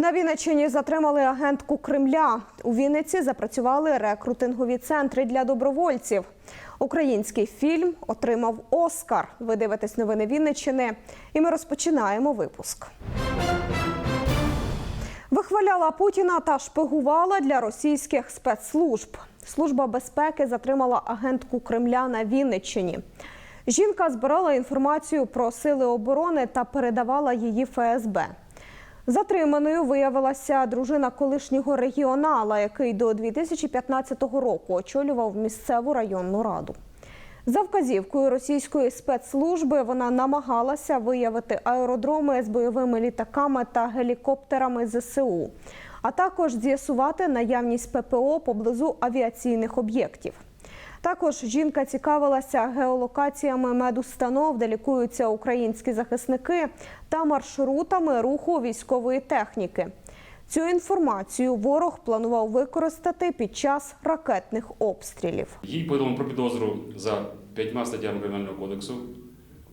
На Вінниччині затримали агентку Кремля. У Вінниці запрацювали рекрутингові центри для добровольців. Український фільм отримав Оскар. Ви дивитесь новини Вінниччини, і ми розпочинаємо випуск. Вихваляла Путіна та шпигувала для російських спецслужб. Служба безпеки затримала агентку Кремля на Вінниччині. Жінка збирала інформацію про сили оборони та передавала її ФСБ. Затриманою виявилася дружина колишнього регіонала, який до 2015 року очолював місцеву районну раду. За вказівкою російської спецслужби вона намагалася виявити аеродроми з бойовими літаками та гелікоптерами ЗСУ, а також з'ясувати наявність ППО поблизу авіаційних об'єктів. Також жінка цікавилася геолокаціями медустанов, де лікуються українські захисники, та маршрутами руху військової техніки. Цю інформацію ворог планував використати під час ракетних обстрілів. Їй повідомлено про підозру за п'ятьма статтями Кримінального кодексу,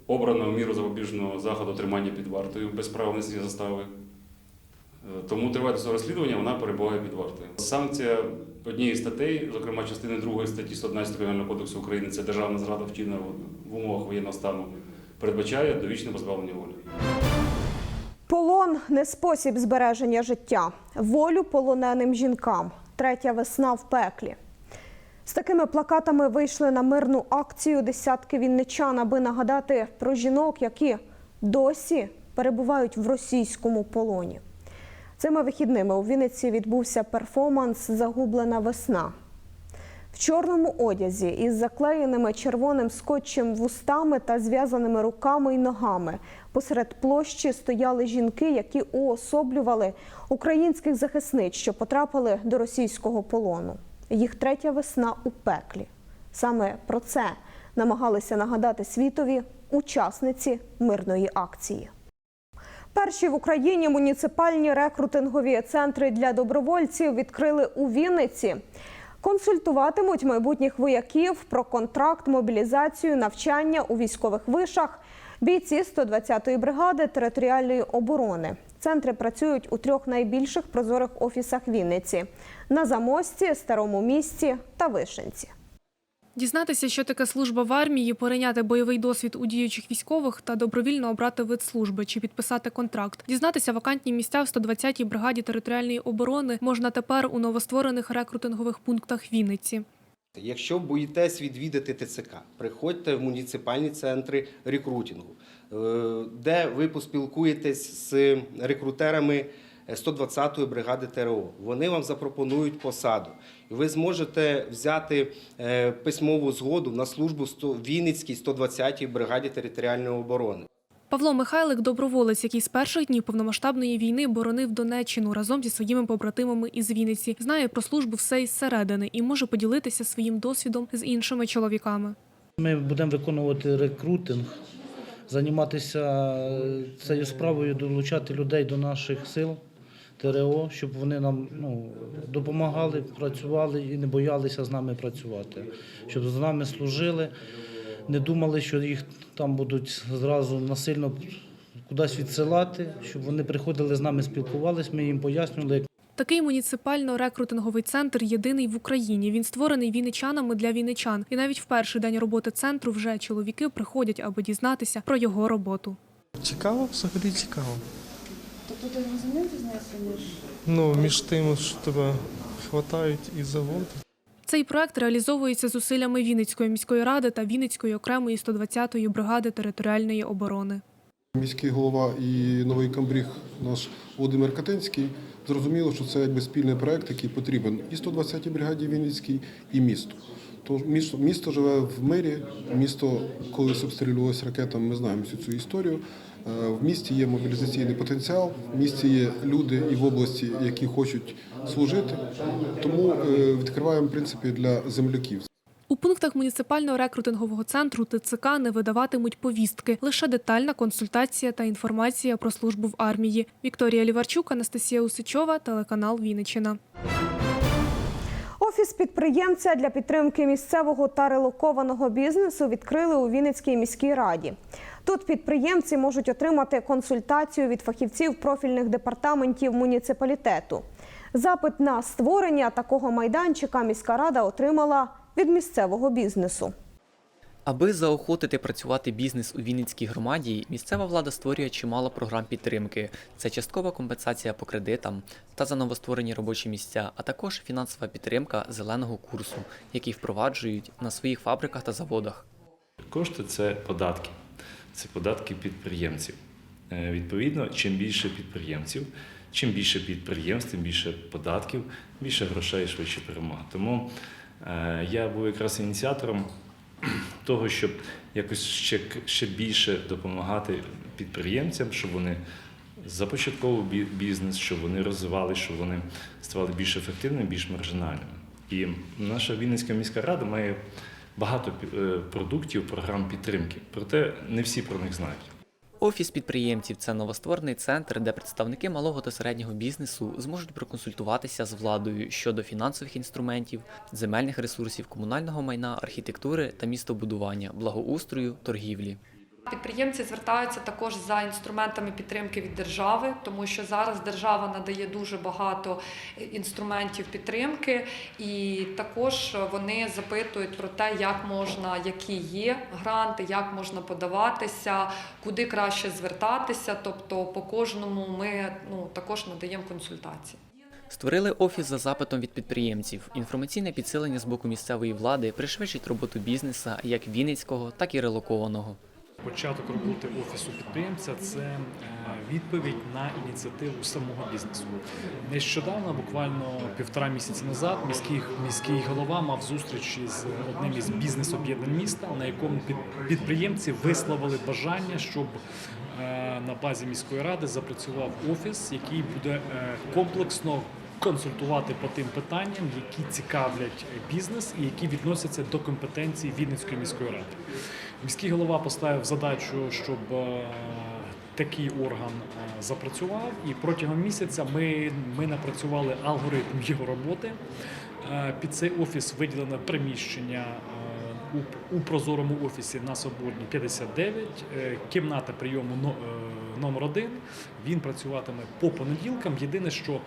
обрано міру запобіжного заходу тримання під вартою без права внесення застави. Е, Тому триває цього розслідування, вона перебуває під вартою. Санкція однієї статей, зокрема частини 2 статті 111 Кримінального кодексу України, це державна зрада вчинена в- в умовах воєнного стану, передбачає довічне позбавлення волі. Полон не спосіб збереження життя, волю полоненим жінкам. Третя весна в пеклі. З такими плакатами вийшли на мирну акцію десятки вінничан, аби нагадати про жінок, які досі перебувають в російському полоні. Цими вихідними у Вінниці відбувся перформанс Загублена весна. В чорному одязі із заклеєними червоним скотчем вустами та зв'язаними руками й ногами посеред площі стояли жінки, які уособлювали українських захисниць, що потрапили до російського полону. Їх третя весна у пеклі. Саме про це намагалися нагадати світові учасниці мирної акції. Перші в Україні муніципальні рекрутингові центри для добровольців відкрили у Вінниці. Консультуватимуть майбутніх вояків про контракт, мобілізацію, навчання у військових вишах. Бійці 120-ї бригади територіальної оборони. Центри працюють у трьох найбільших прозорих офісах Вінниці: на Замості, Старому місті та Вишенці. Дізнатися, що таке служба в армії, перейняти бойовий досвід у діючих військових та добровільно обрати вид служби чи підписати контракт. Дізнатися вакантні місця в 120-й бригаді територіальної оборони можна тепер у новостворених рекрутингових пунктах Вінниці. Якщо боїтесь відвідати ТЦК, приходьте в муніципальні центри рекрутингу, е, де ви поспілкуєтесь з рекрутерами 120-ї бригади ТРО. Вони вам запропонують посаду. І ви зможете взяти е, письмову згоду на службу в Вінницькій 120-й бригаді територіальної оборони. Павло Михайлик доброволець, який з перших днів повномасштабної війни боронив Донеччину разом зі своїми побратимами із Вінниці, знає про службу все із середини і може поділитися своїм досвідом з іншими чоловіками. Ми будемо виконувати рекрутинг, займатися цією справою, долучати людей до наших сил ТРО, щоб вони нам ну, допомагали, працювали і не боялися з нами працювати, щоб з нами служили, не думали, що їх там будуть зразу насильно кудись відсилати, щоб вони приходили з нами, спілкувалися, ми їм пояснювали, Такий муніципально-рекрутинговий центр єдиний в Україні. Він створений вінничанами для вінничан. І навіть в перший день роботи центру вже чоловіки приходять, аби дізнатися про його роботу. Цікаво, взагалі цікаво. Тобто ти розумієш різницю між Ну, між тим, що тебе хватають і заводять. Цей проект реалізовується зусиллями Вінницької міської ради та Вінницької окремої 120-ї бригади територіальної оборони. Міський голова і новий камбріг наш Володимир Катинський зрозуміло, що це якби спільний проект, який потрібен і 120-й бригаді Вінницькій, і місту. То місто, місто живе в мирі. Місто, коли обстрілювалося ракетами, ми знаємо всю цю історію. Е, В місті є мобілізаційний потенціал, в місті є люди і в області, які хочуть служити. Тому е, відкриваємо в принципі для земляків. У пунктах муніципального рекрутингового центру ТЦК не видаватимуть повістки, лише детальна консультація та інформація про службу в армії. Вікторія Ліварчук, Анастасія Усичова, телеканал Вінниччина. Офіс підприємця для підтримки місцевого та релокованого бізнесу відкрили у Вінницькій міській раді. Тут підприємці можуть отримати консультацію від фахівців профільних департаментів муніципалітету. Запит на створення такого майданчика міська рада отримала від місцевого бізнесу. Аби заохотити працювати бізнес у Вінницькій громаді, місцева влада створює чимало програм підтримки. Це часткова компенсація по кредитам та за новостворені робочі місця, а також фінансова підтримка зеленого курсу, який впроваджують на своїх фабриках та заводах. Кошти це податки, це податки підприємців. Е, Відповідно, чим більше підприємців, чим більше підприємств, тим більше податків, більше грошей, швидше перемога. Тому е, я був якраз ініціатором того, щоб якось ще, ще більше допомагати підприємцям, щоб вони започатковували бізнес, щоб вони розвивали, щоб вони ставали більш ефективними, більш маржинальними. І наша Вінницька міська рада має багато е, продуктів, програм підтримки, проте не всі про них знають. Офіс підприємців це новостворений центр, де представники малого та середнього бізнесу зможуть проконсультуватися з владою щодо фінансових інструментів, земельних ресурсів, комунального майна, архітектури та містобудування, благоустрою, торгівлі. Підприємці звертаються також за інструментами підтримки від держави, тому що зараз держава надає дуже багато інструментів підтримки, і також вони запитують про те, як можна, які є гранти, як можна подаватися, куди краще звертатися. Тобто, по кожному ми ну також надаємо консультації. Створили офіс за запитом від підприємців. Інформаційне підсилення з боку місцевої влади пришвидшить роботу бізнеса як вінницького, так і релокованого. Початок роботи офісу підприємця це е, відповідь на ініціативу самого бізнесу. Нещодавно, буквально півтора місяці назад, міський, міський голова мав зустріч з одним із бізнес-об'єднань міста, на якому під, підприємці висловили бажання, щоб е, на базі міської ради запрацював офіс, який буде е, комплексно консультувати по тим питанням, які цікавлять бізнес і які відносяться до компетенції Вінницької міської ради. Міський голова поставив задачу, щоб е, такий орган е, запрацював, і протягом місяця ми, ми напрацювали алгоритм його роботи. Е, Під цей офіс виділено приміщення у, прозорому офісі на Соборній 59, е, кімната прийому но- номер 1. Він працюватиме по понеділкам. Єдине, що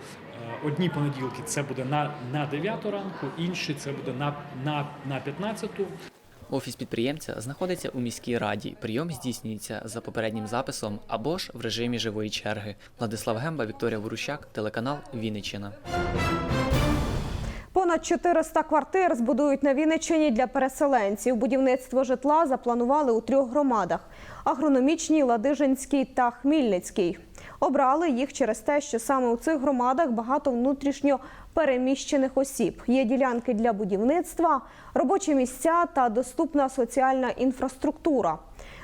одні понеділки це буде на, на 9 ранку, інші це буде на, на, на 15. Офіс підприємця знаходиться у міській раді. Прийом здійснюється за попереднім записом або ж в режимі живої черги. Владислав Гемба, Вікторія Ворущак, телеканал Вінниччина. Понад 400 квартир збудують на Вінниччині для переселенців. Будівництво житла запланували у трьох громадах: агрономічній, Ладижинській та Хмільницькій. Обрали їх через те, що саме у цих громадах багато внутрішньо переміщених осіб. Є ділянки для будівництва, робочі місця та доступна соціальна інфраструктура.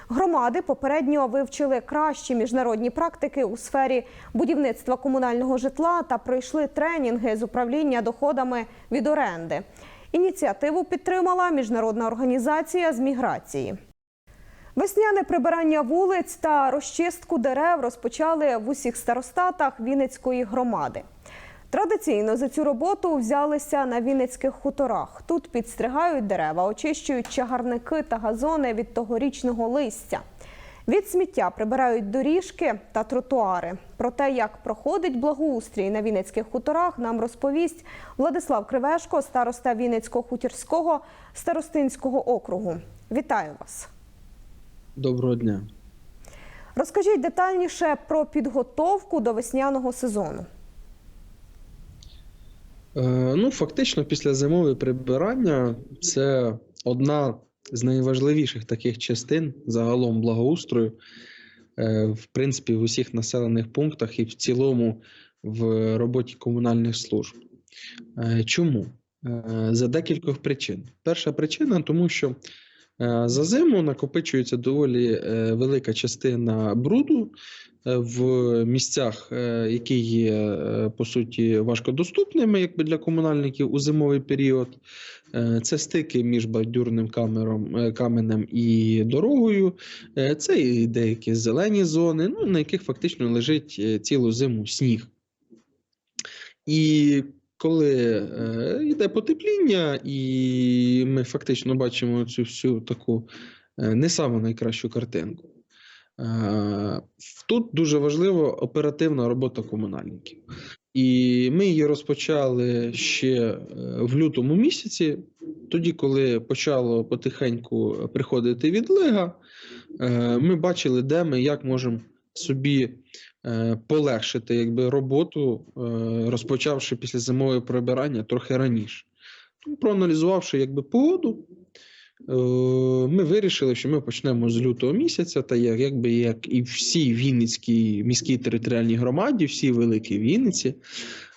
Громади попередньо вивчили кращі міжнародні практики у сфері будівництва комунального житла та пройшли тренінги з управління доходами від оренди. Ініціативу підтримала міжнародна організація з міграції. Весняне прибирання вулиць та розчистку дерев розпочали в усіх старостатах Вінницької громади. Традиційно за цю роботу взялися на Вінницьких хуторах. Тут підстригають дерева, очищують чагарники та газони від тогорічного листя. Від сміття прибирають доріжки та тротуари. Про те, як проходить благоустрій на Вінницьких хуторах, нам розповість Владислав Кривешко, староста Вінницького хутірського старостинського округу. Вітаю вас! Доброго дня. Розкажіть детальніше про підготовку до весняного сезону. Е, ну, фактично, після зимове прибирання це одна з найважливіших таких частин загалом благоустрою, е, в принципі, в усіх населених пунктах і в цілому в роботі комунальних служб. Е, Чому? За декількох причин. Перша причина, тому що за зиму накопичується доволі велика частина бруду в місцях, е, які є е, по суті важкодоступними, якби для комунальників у зимовий період. Е, Це стики між бордюрним камером, е, каменем і дорогою. Е, Це і деякі зелені зони, ну, на яких фактично лежить е, цілу зиму сніг. І коли е, йде потепління, і ми фактично бачимо цю всю таку е, не саму найкращу картинку. Е, Тут дуже важлива оперативна робота комунальників. І ми її розпочали ще е, в лютому місяці, тоді, коли почало потихеньку приходити відлига, е, ми бачили, де ми як можемо собі полегшити якби, роботу, розпочавши після зимового прибирання трохи раніше. Проаналізувавши якби, погоду, ми вирішили, що ми почнемо з лютого місяця, та як, якби як і всі Вінницькій міській територіальній громаді, всі великі Вінниці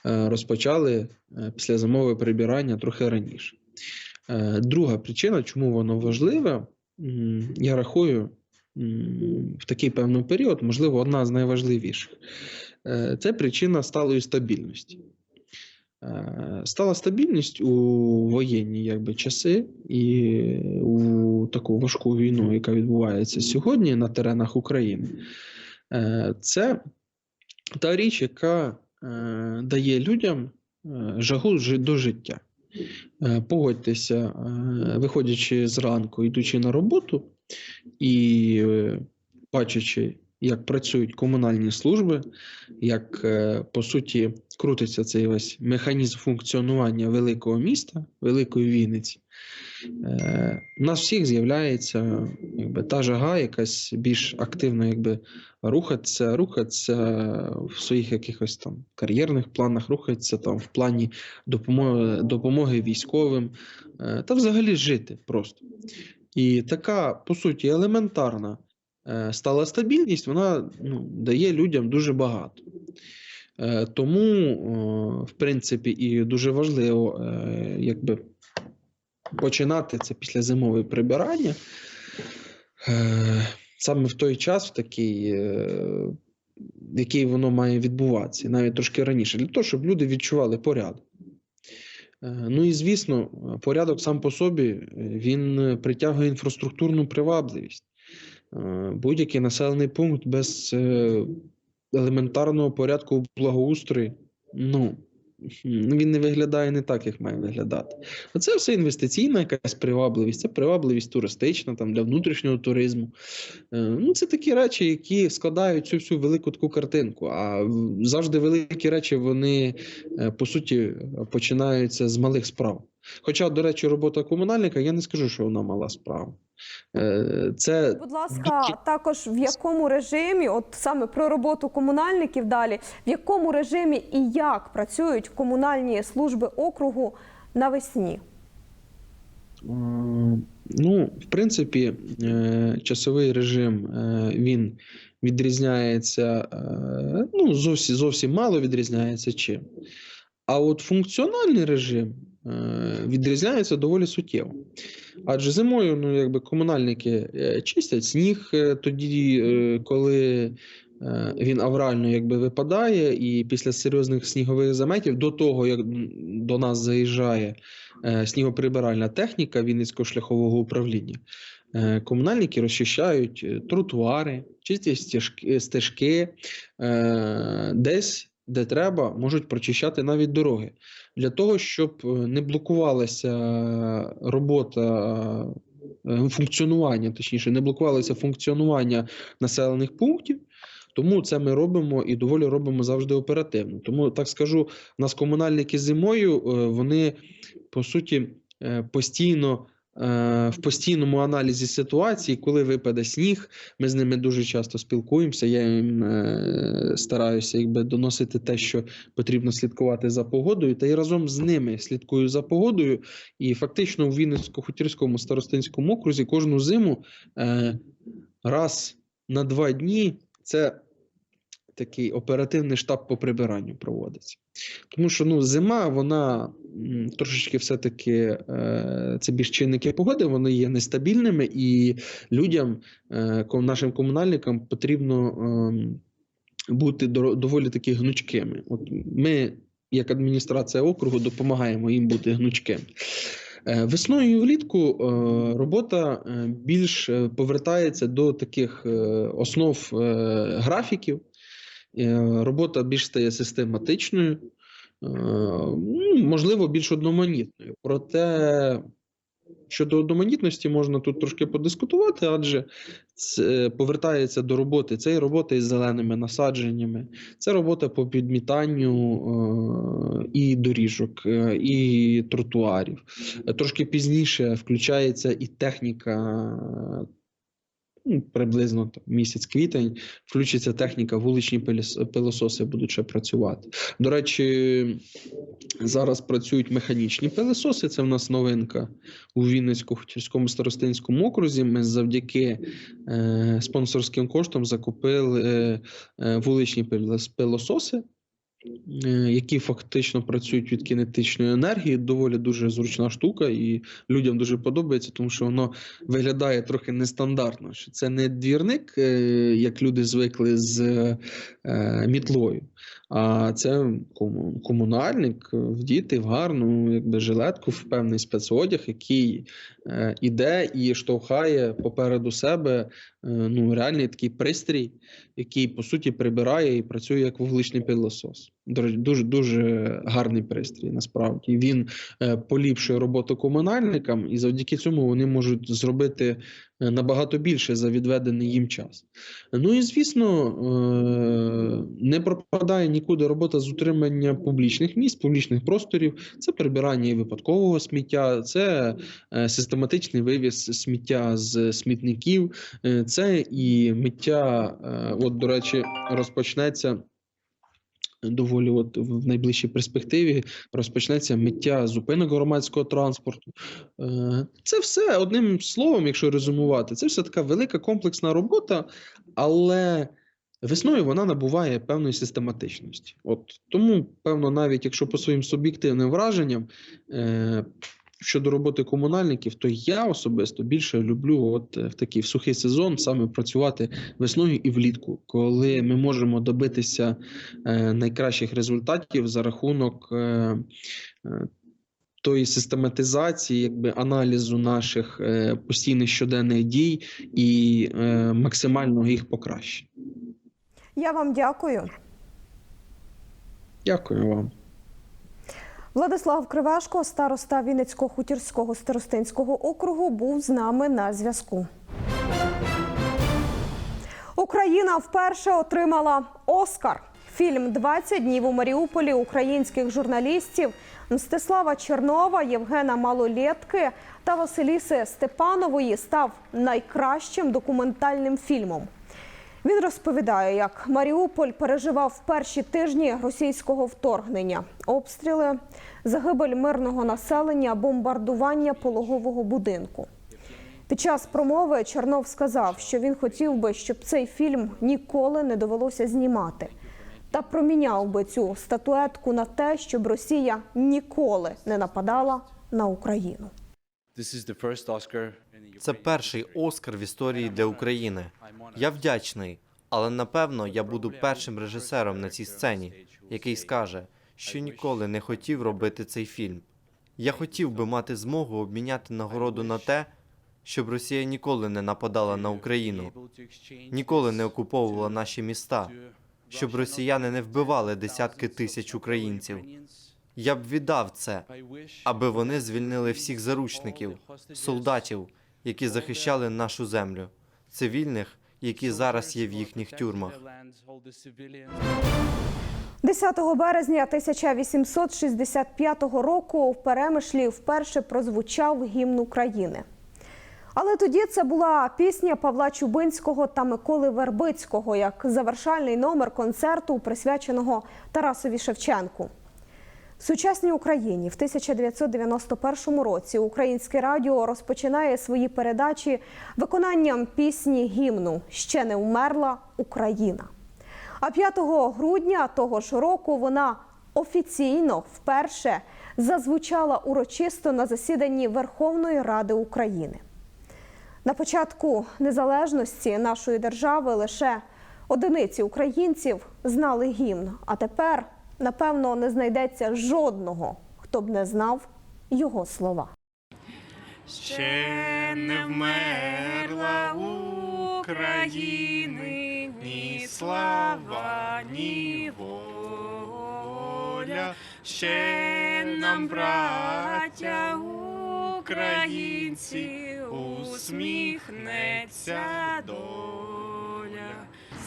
е, розпочали е, після зимового прибирання трохи раніше. Е, Друга причина, чому воно важливе, я рахую, в такий певний період, можливо, одна з найважливіших. Е, Це причина сталої стабільності. Е, Стала стабільність у воєнні якби, часи і у таку важку війну, яка відбувається сьогодні на теренах України. Е, Це та річ, яка е, дає людям е, жагу до життя. Е, Погодьтеся, виходячи зранку, йдучи на роботу і бачачи, як працюють комунальні служби, як е, по суті крутиться цей весь механізм функціонування великого міста, великої Вінниці, е, у нас всіх з'являється якби, та жага, якась більш активно якби, рухатися, рухатися в своїх якихось там кар'єрних планах, рухатися там в плані допомоги, допомоги військовим е, та взагалі жити просто. І така, по суті, елементарна стала стабільність, вона ну, дає людям дуже багато. Е, Тому, в принципі, і дуже важливо е, якби, починати це після зимової прибирання. Е, Саме в той час, в такий, е, який воно має відбуватися, навіть трошки раніше, для того, щоб люди відчували порядок. Е, Ну і звісно, порядок сам по собі е, він е, притягує інфраструктурну привабливість. Е, Будь-який населений пункт без е, елементарного порядку в благоустрої, ну, він не виглядає не так, як має виглядати. А це все інвестиційна якась привабливість, це привабливість туристична там, для внутрішнього туризму. Е, Ну, це такі речі, які складають цю всю велику таку картинку. А завжди великі речі, вони по суті починаються з малих справ. Хоча, до речі, робота комунальника, я не скажу, що вона мала справа. Е, Це Будь ласка, також в якому режимі, от саме про роботу комунальників далі, в якому режимі і як працюють комунальні служби округу навесні? Ну, в принципі, е, часовий режим е, він відрізняється, е, ну, зовсім, зовсім мало відрізняється чим. А от функціональний режим е, відрізняється доволі суттєво. Адже зимою ну, якби комунальники е, чистять сніг е, тоді, коли він аврально якби, випадає, і після серйозних снігових заметів, до того, як до нас заїжджає снігоприбиральна техніка Вінницького шляхового управління, комунальники розчищають тротуари, чистять стежки, десь, де треба, можуть прочищати навіть дороги. Для того, щоб е, не блокувалася робота е, функціонування, точніше, не блокувалося функціонування населених пунктів. Тому це ми робимо і доволі робимо завжди оперативно. Тому так скажу, нас комунальники зимою е, вони по суті е, постійно е, в постійному аналізі ситуації, коли випаде сніг, ми з ними дуже часто спілкуємося. Я їм е, стараюся якби доносити те, що потрібно слідкувати за погодою, та й разом з ними слідкую за погодою. І фактично у Вінницько-Хутірському старостинському окрузі кожну зиму е, раз на два дні це такий оперативний штаб по прибиранню проводиться. Тому що ну, зима, вона трошечки все-таки е, це більш чинники погоди, вони є нестабільними, і людям, е, нашим комунальникам потрібно ем, бути доволі таки гнучкими. От ми, як адміністрація округу, допомагаємо їм бути гнучкими. Е, Весною і влітку робота більш повертається до таких основ графіків. Е, Робота більш стає систематичною. ну, можливо, більш одноманітною. Проте щодо одноманітності можна тут трошки подискутувати, адже це повертається до роботи. Це і робота із зеленими насадженнями, це робота по підмітанню е, і доріжок, е, і тротуарів. Е, Трошки пізніше включається і техніка. Ну, Приблизно там, місяць квітень включиться техніка, вуличні пилососи будуть ще працювати. До речі, зараз працюють механічні пилососи. Це в нас новинка у Вінницько-Хутірському старостинському окрузі. Ми завдяки е, спонсорським коштам закупили е, е, вуличні пилос- пилососи, які фактично працюють від кінетичної енергії. Доволі дуже зручна штука, і людям дуже подобається, тому що воно виглядає трохи нестандартно. Що це не двірник, е, як люди звикли з е, мітлою. А це кому- комунальник вдіти в гарну якби, жилетку, в певний спецодяг, який е, іде і штовхає попереду себе е, ну, реальний такий пристрій, який по суті прибирає і працює як вугличний пилосос. Дуже дуже гарний пристрій. Насправді він е, поліпшує роботу комунальникам, і завдяки цьому вони можуть зробити е, набагато більше за відведений їм час. Ну і звісно, е, не пропадає нікуди робота з утримання публічних місць, публічних просторів. Це прибирання і випадкового сміття, це систематичний вивіз сміття з смітників, це і миття. От, до речі, розпочнеться. Доволі, от в найближчій перспективі розпочнеться миття зупинок громадського транспорту. Е, Це все одним словом, якщо резюмувати, це все така велика комплексна робота, але весною вона набуває певної систематичності. От тому, певно, навіть якщо по своїм суб'єктивним враженням е, щодо роботи комунальників, то я особисто більше люблю от е, в такий в сухий сезон саме працювати весною і влітку, коли ми можемо добитися е, найкращих результатів за рахунок. Е, Тої систематизації, якби аналізу наших е, постійних щоденних дій і е, максимального їх покращення. Я вам дякую. Дякую вам. Владислав Кривешко, староста Вінницького хутірського старостинського округу, був з нами на зв'язку. Україна вперше отримала Оскар. Фільм «20 днів у Маріуполі українських журналістів Мстислава Чернова, Євгена Малолєтки та Василіси Степанової став найкращим документальним фільмом. Він розповідає, як Маріуполь переживав перші тижні російського вторгнення, обстріли, загибель мирного населення, бомбардування пологового будинку. Під час промови Чернов сказав, що він хотів би, щоб цей фільм ніколи не довелося знімати, та проміняв би цю статуетку на те, щоб Росія ніколи не нападала на Україну. Це перший Оскар в історії для України. Я вдячний, але напевно я буду першим режисером на цій сцені, який скаже, що ніколи не хотів робити цей фільм. Я хотів би мати змогу обміняти нагороду на те, щоб Росія ніколи не нападала на Україну, ніколи не окуповувала наші міста, щоб росіяни не вбивали десятки тисяч українців. Я б віддав це, аби вони звільнили всіх заручників, солдатів, які захищали нашу землю, цивільних, які зараз є в їхніх тюрмах. 10 березня 1865 року в Перемишлі вперше прозвучав гімн України. Але тоді це була пісня Павла Чубинського та Миколи Вербицького як завершальний номер концерту, присвяченого Тарасові Шевченку. В сучасній Україні в 1991 році Українське радіо розпочинає свої передачі виконанням пісні гімну Ще не вмерла Україна. А 5 грудня того ж року вона офіційно вперше зазвучала урочисто на засіданні Верховної Ради України. На початку незалежності нашої держави лише одиниці українців знали гімн, а тепер, напевно, не знайдеться жодного, хто б не знав його слова. Ще не вмерла України ні слава, ні воля, ще нам, браття українці, усміхнеться доля.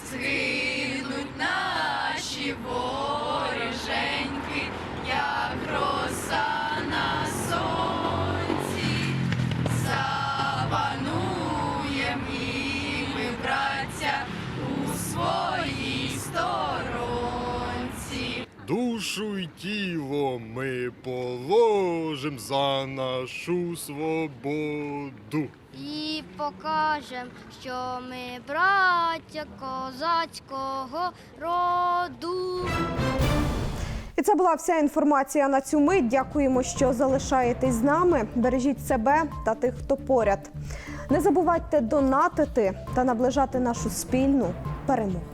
Згинуть наші воріженьки, як роса тіло ми положим за нашу свободу. І покажем, що ми браття козацького роду. І це була вся інформація на цю мить. Дякуємо, що залишаєтесь з нами. Бережіть себе та тих, хто поряд. Не забувайте донатити та наближати нашу спільну перемогу.